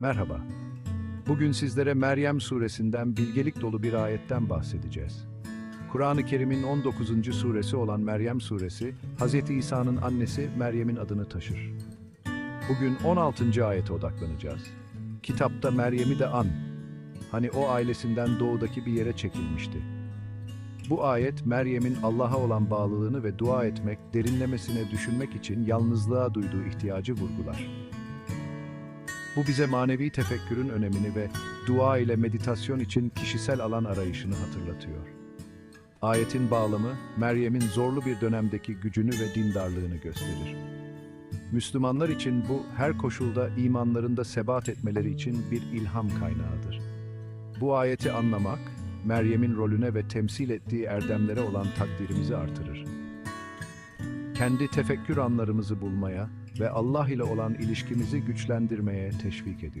Merhaba. Bugün sizlere Meryem suresinden bilgelik dolu bir ayetten bahsedeceğiz. Kur'an-ı Kerim'in 19. suresi olan Meryem suresi, Hz. İsa'nın annesi Meryem'in adını taşır. Bugün 16. ayete odaklanacağız. Kitapta Meryem'i de an. Hani o ailesinden doğudaki bir yere çekilmişti. Bu ayet Meryem'in Allah'a olan bağlılığını ve dua etmek, derinlemesine düşünmek için yalnızlığa duyduğu ihtiyacı vurgular. Bu bize manevi tefekkürün önemini ve dua ile meditasyon için kişisel alan arayışını hatırlatıyor. Ayetin bağlamı, Meryem'in zorlu bir dönemdeki gücünü ve dindarlığını gösterir. Müslümanlar için bu her koşulda imanlarında sebat etmeleri için bir ilham kaynağıdır. Bu ayeti anlamak, Meryem'in rolüne ve temsil ettiği erdemlere olan takdirimizi artırır. Kendi tefekkür anlarımızı bulmaya ve Allah ile olan ilişkimizi güçlendirmeye teşvik ediyor.